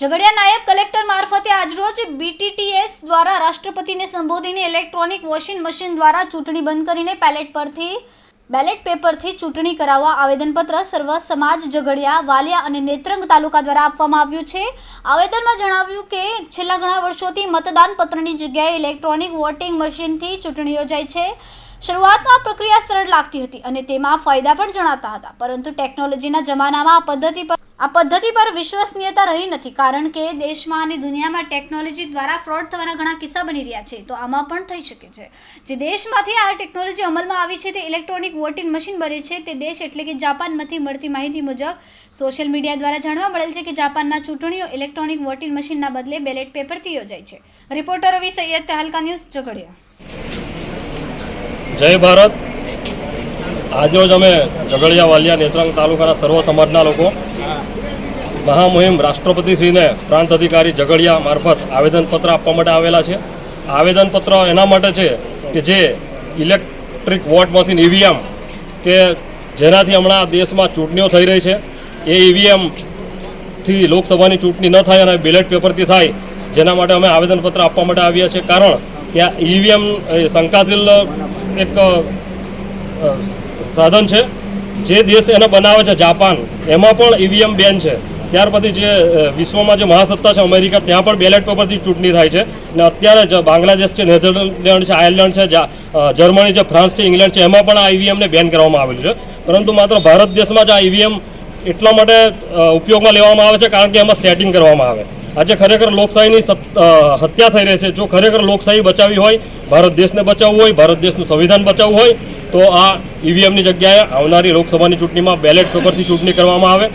ઝઘડિયા નાયબ કલેક્ટર મારફતે આજરોજ બીટીટીએસ દ્વારા રાષ્ટ્રપતિને સંબોધીને ઇલેક્ટ્રોનિક વોશિંગ મશીન દ્વારા ચૂંટણી બંધ કરીને પેલેટ પરથી, બેલેટ પેપરથી ચૂંટણી કરાવવા આવેદનપત્ર સર્વ સમાજ ઝઘડિયા, વાલિયા અને નેત્રંગ તાલુકા દ્વારા આપવામાં આવ્યું છે. આવેદનમાં જણાવ્યું કે, છેલ્લા ઘણા વર્ષોથી મતદાન પત્રની જગ્યાએ ઇલેક્ટ્રોનિક વોટિંગ મશીનથી ચૂંટણી યોજાય છે. શરૂઆતમાં પ્રક્રિયા સરળ લાગતી હતી અને તેમાં ફાયદા પણ જણાતા હતા, પરંતુ ટેકનોલોજીના જમાનામાં આ પદ્ધતિ પર આ પદ્ધતિ પર વિશ્વસનીયતા રહી નથી, કારણ કે દેશમાં અને દુનિયામાં ટેકનોલોજી દ્વારા ફ્રોડ થવાના ઘણા કિસ્સા બની રહ્યા છે. તો આમાં પણ થઈ શકે છે. જે દેશમાંથી આ ટેકનોલોજી અમલમાં આવી છે તે ઇલેક્ટ્રોનિક વોટિંગ મશીન બને છે. તે દેશ એટલે કે જાપાનમાંથી મળતી માહિતી મુજબ, સોશિયલ મીડિયા દ્વારા જાણવા મળેલ છે કે જાપાનમાં ચૂંટણીઓ ઇલેક્ટ્રોનિક વોટિંગ મશીનના બદલે બેલેટ પેપરથી યોજાય છે. Reporter Ravi Saiyed, Tehelka news, Jhagadia. જય ભારત. આજરોજ અમે ઝઘડિયા વાલિયા નેત્રંગ તાલુકાના સર્વ સમાજના લોકો મહામુહિમ રાષ્ટ્રપતિશ્રીને પ્રાંત અધિકારી ઝઘડિયા મારફત આવેદનપત્ર આપવા માટે આવેલા છે. આવેદનપત્ર એના માટે છે કે જે ઇલેક્ટ્રિક વોટ મશીન ઈવીએમ કે જેનાથી હમણાં દેશમાં ચૂંટણીઓ થઈ રહી છે. એ ઈવીએમથી લોકસભાની ચૂંટણી ન થાય અને બેલેટ પેપરથી થાય, જેના માટે અમે આવેદનપત્ર આપવા માટે આવ્યા છીએ કારણ કે આ ઈવીએમ શંકાશીલ એક સાધન છે. જે દેશ એને બનાવે છે, જાપાન. એમાં પણ ઈવીએમ બેન છે. ત્યાર પછી જે વિશ્વમાં જે મહાસત્તા છે અમેરિકા, ત્યાં પણ બેલેટ પેપરથી ચૂંટણી થાય છે. અને અત્યારે જ બાંગ્લાદેશ છે, નેધરલેન્ડ છે, આયર્લેન્ડ છે જર્મની છે, ફ્રાન્સ છે, ઇંગ્લેન્ડ છે, એમાં પણ આ ઈવીએમને બેન કરવામાં આવેલું છે. પરંતુ માત્ર ભારત દેશમાં જ આ ઈવીએમ એટલા માટે ઉપયોગમાં લેવામાં આવે છે કારણ કે એમાં સેટિંગ કરવામાં આવે. આજે ખરેખર લોકશાહીની હત્યા થઈ રહી છે. જો ખરેખર લોકશાહી બચાવી હોય, ભારત દેશને બચાવવું હોય, ભારત દેશનું સંવિધાન બચાવવું હોય, તો આ ઈવીએમની જગ્યાએ આવનારી લોકસભાની ચૂંટણીમાં બેલેટ પેપરથી ચૂંટણી કરવામાં આવે.